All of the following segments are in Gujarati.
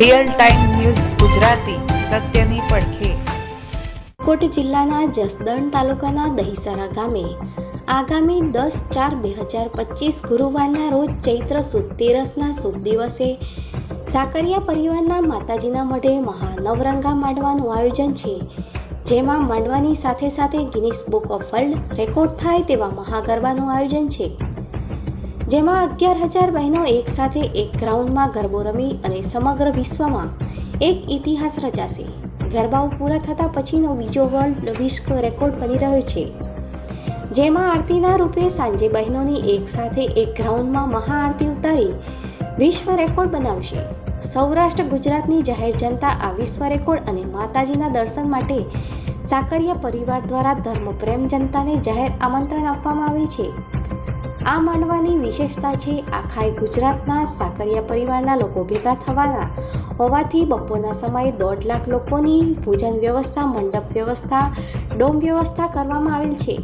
રિયલ ટાઈમ ન્યૂઝ ગુજરાતી, સત્યની પડખે. કોટ જિલ્લાના જસદણ તાલુકાના દહીસરા ગામે આગામી દસ ચાર બે હજાર પચીસ ગુરુવારના રોજ ચૈત્ર સુદ તેરસના શુભ દિવસે સાકરિયા પરિવારના માતાજીના મઢે મહાનવરંગા માંડવાનું આયોજન છે. જેમાં માંડવાની સાથે સાથે Guinness book of world record થાય તેવા મહાગરબાનું આયોજન છે. જેમાં અગિયાર હજાર બહેનો એક સાથે એક ગ્રાઉન્ડમાં ગરબો રમી અને સમગ્ર વિશ્વમાં એક ઇતિહાસ રચાશે. ગરબાઓ પૂરા થતા પછીનો બીજો વર્લ્ડ વિશ્વ રેકોર્ડ બની રહ્યો છે. જેમાં આરતીના રૂપે સાંજે બહેનોની એક સાથે એક ગ્રાઉન્ડમાં મહાઆરતી ઉતારી વિશ્વ રેકોર્ડ બનાવશે. સૌરાષ્ટ્ર, ગુજરાતની જાહેર જનતા આ વિશ્વ રેકોર્ડ અને માતાજીના દર્શન માટે સાકરિયા પરિવાર દ્વારા ધર્મપ્રેમ જનતાને જાહેર આમંત્રણ આપવામાં આવે છે. આ માંડવાની વિશેષતા છે આખાય ગુજરાતના સાકરિયા પરિવારના લોકો ભેગા થવાના. હોવાથી બપોરના સમયે દોઢ લાખ લોકોની ભોજન વ્યવસ્થા, મંડપ વ્યવસ્થા, ડોમ વ્યવસ્થા કરવામાં આવેલ છે.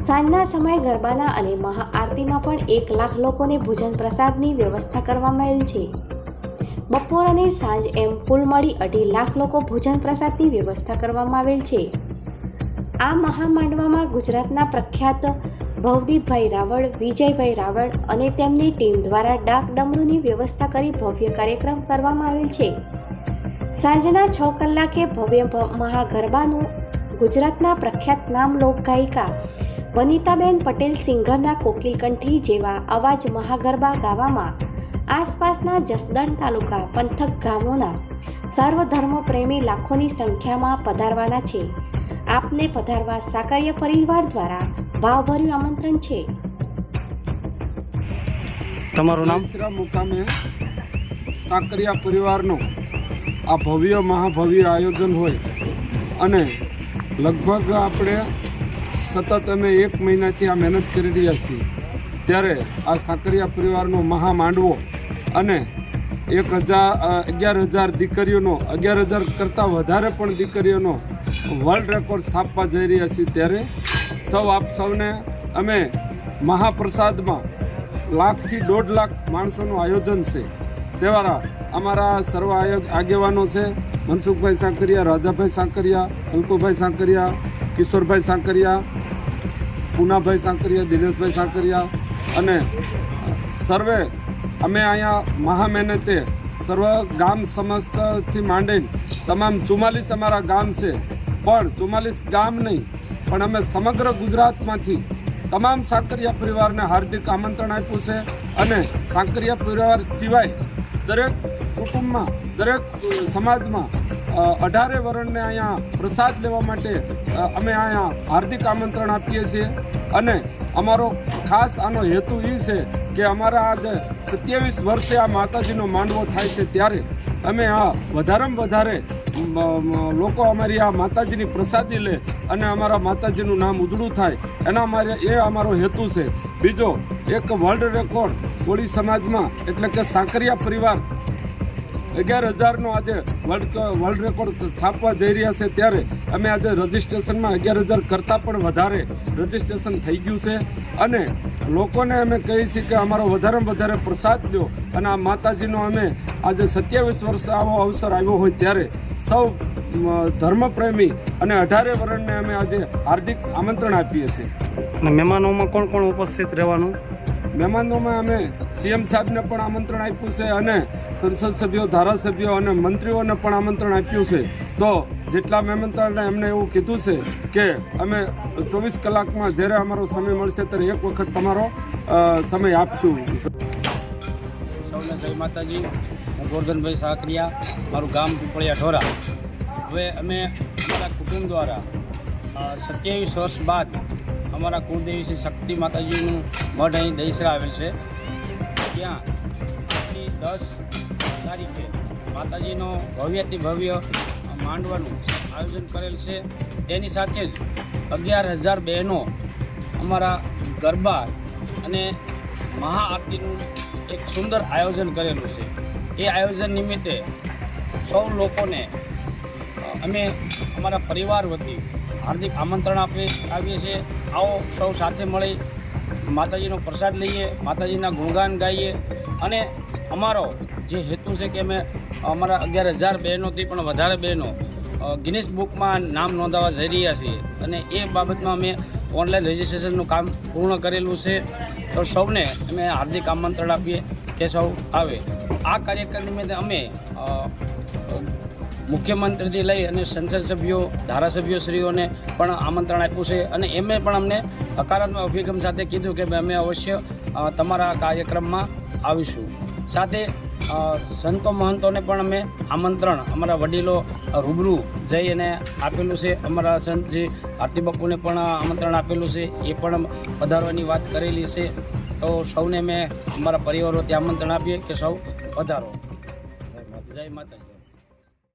સાંજના સમયે ગરબાના અને મહાઆરતીમાં પણ એક લાખ લોકોને ભોજન પ્રસાદની વ્યવસ્થા કરવામાં આવેલ છે. બપોર અને સાંજ એમ કુલ મળી અઢી લાખ લોકો ભોજન પ્રસાદની વ્યવસ્થા કરવામાં આવેલ છે. આ મહામાંડવામાં ગુજરાતના પ્રખ્યાત ભવદીપભાઈ રાવળ, વિજયભાઈ રાવળ અને તેમની ટીમ દ્વારા ડાક ડમરૂની વ્યવસ્થા કરી ભવ્ય કાર્યક્રમ કરવામાં આવેલ છે. સાંજના છ કલાકે ભવ્ય મહાગરબાનું ગુજરાતના પ્રખ્યાત નામ લોકગાયિકા વનિતાબેન પટેલ સિંગરના કોકિલકંઠી જેવા અવાજ મહાગરબા ગાવામાં આસપાસના જસદણ તાલુકા પંથક ગામોના સર્વધર્મ પ્રેમી લાખોની સંખ્યામાં પધારવાના છે. આપને પધારવા સાકરિયા પરિવાર દ્વારા ભાવભર્યું આમંત્રણ છે. તમારું નામ? મુકામે સાકરિયા પરિવારનું આ ભવ્ય મહાભવ્ય આયોજન હોય અને લગભગ આપણે સતત અમે એક મહિનાથી આ મહેનત કરી રહ્યા છીએ. ત્યારે આ સાકરિયા પરિવારનો મહા માંડવો અને એક હજાર અગિયાર હજાર દીકરીઓનો અગિયાર હજાર કરતાં વધારે પણ દીકરીઓનો વર્લ્ડ રેકોર્ડ સ્થાપવા જઈ રહ્યા છીએ ત્યારે સૌ આપ સૌને અમે મહાપ્રસાદમાં લાખથી દોઢ લાખ માણસોનું આયોજન છે. તેવારા અમારા સર્વ આયોગ આગેવાનો છે. મનસુખભાઈ સાંકરિયા, રાજાભાઈ સાંકરિયા, અલ્કુભાઈ સાંકરિયા, કિશોરભાઈ સાંકરિયા, પૂનાભાઈ સાંકરિયા, દિનેશભાઈ સાંકરિયા અને સર્વે અમે અહીંયા મહા મહેનતે સર્વ ગામ સમસ્તથી માંડીને તમામ ચુમ્માલીસ અમારા ગામ છે. પણ ચુમ્માલીસ ગામ નહીં, પણ અમે સમગ્ર ગુજરાતમાંથી તમામ સાંકરિયા પરિવારને હાર્દિક આમંત્રણ આપ્યું છે અને સાંકરિયા પરિવાર સિવાય દરેક કુટુંબમાં, દરેક સમાજમાં અઢારે વર્ણને અહીંયા પ્રસાદ લેવા માટે અમે અહીંયા હાર્દિક આમંત્રણ આપીએ છીએ. અને અમારો ખાસ આનો હેતુ એ છે કે અમારા આજે સત્યાવીસ વર્ષે આ માતાજીનો માનવો થાય છે ત્યારે અમે આ વધારેમાં વધારે લોકો અમારી આ માતાજીની પ્રસાદી લે અને અમારા માતાજીનું નામ ઉજળું થાય. એના અમારે એ અમારો હેતુ છે. બીજો, એક વર્લ્ડ રેકોર્ડ કોળી સમાજમાં, એટલે કે સાંકરિયા પરિવાર, અગિયાર હજારનો આજે વર્લ્ડ વર્લ્ડ રેકોર્ડ સ્થાપવા જઈ રહ્યા છે ત્યારે અમે આજે રજિસ્ટ્રેશનમાં અગિયાર હજાર કરતાં પણ વધારે રજિસ્ટ્રેશન થઈ ગયું છે. અને લોકોને અમે કહીએ છીએ કે અમારો વધારેમાં વધારે પ્રસાદ લ્યો. અને આ માતાજીનો અમે આજે સત્યાવીસ વર્ષ આવો અવસર આવ્યો હોય ત્યારે સૌ ધર્મપ્રેમી અને અઢારે વર્ણને અમે આજે હાર્દિક આમંત્રણ આપીએ છીએ. મહેમાનોમાં કોણ કોણ ઉપસ્થિત રહેવાનું? મહેમાનોમાં અમે સીએમ સાહેબને પણ આમંત્રણ આપ્યું છે અને સંસદ સભ્યો, ધારાસભ્યો અને મંત્રીઓને પણ આમંત્રણ આપ્યું છે. તો જેટલા મહેમાનોને એમને એવું કીધું છે કે અમે ચોવીસ કલાકમાં જ્યારે અમારો સમય મળશે ત્યારે એક વખત તમારો સમય આપશું. સૌને જય માતાજી. હું ગોરધનભાઈ સાકરિયા, મારું ગામ પીપળિયા ઢોરા. હવે અમે અમારા કુટુંબ દ્વારા સત્યાવીસ વર્ષ બાદ અમારા કુળદેવી શ્રી શક્તિ માતાજીનું મઢ અહીં દહીસરા આવેલ છે. ત્યાં દસ તારીખે માતાજીનો ભવ્યથી ભવ્ય માંડવાનું આયોજન કરેલ છે. તેની સાથે જ અગિયાર હજાર બહેનો અમારા ગરબા અને મહાઆરતીનું એક સુંદર આયોજન કરેલું છે. એ આયોજન નિમિત્તે સૌ લોકોને અમે અમારા પરિવાર વતી હાર્દિક આમંત્રણ આપી આવીએ છીએ. આવો સૌ સાથે મળી માતાજીનો પ્રસાદ લઈએ, માતાજીના ગુણગાન ગાઈએ અને અમારો જે હેતુ છે કે અમે અમારા અગિયાર હજાર બહેનોથી પણ વધારે બહેનો ગિનિસ બુકમાં નામ નોંધાવવા જઈ રહ્યા છીએ. અને એ બાબતમાં અમે ઓનલાઈન રજિસ્ટ્રેશનનું કામ પૂર્ણ કરેલું છે. તો સૌને અમે હાર્દિક આમંત્રણ આપીએ કે સૌ આવે. આ કાર્યક્રમ નિમિત્તે અમે મુખ્યમંત્રીથી લઈ અને સંસદ સભ્યો ધારાસભ્યશ્રીઓને પણ આમંત્રણ આપ્યું છે. અને એમણે પણ અમને હકારાત્મક અભિગમ સાથે કીધું કે અમે અવશ્ય તમારા કાર્યક્રમમાં આવીશું. સાથે સંતો મહંતોને પણ અમે આમંત્રણ, અમારા વડીલો રૂબરૂ જઈ અને આપેલું છે. અમારા સંતજી આરતી બાપુને પણ આમંત્રણ આપેલું છે. એ પણ પધારવાની વાત કરેલી છે. તો સૌને મેં અમારા પરિવારોથી આમંત્રણ આપીએ કે સૌ પધારો. જય માતાજી.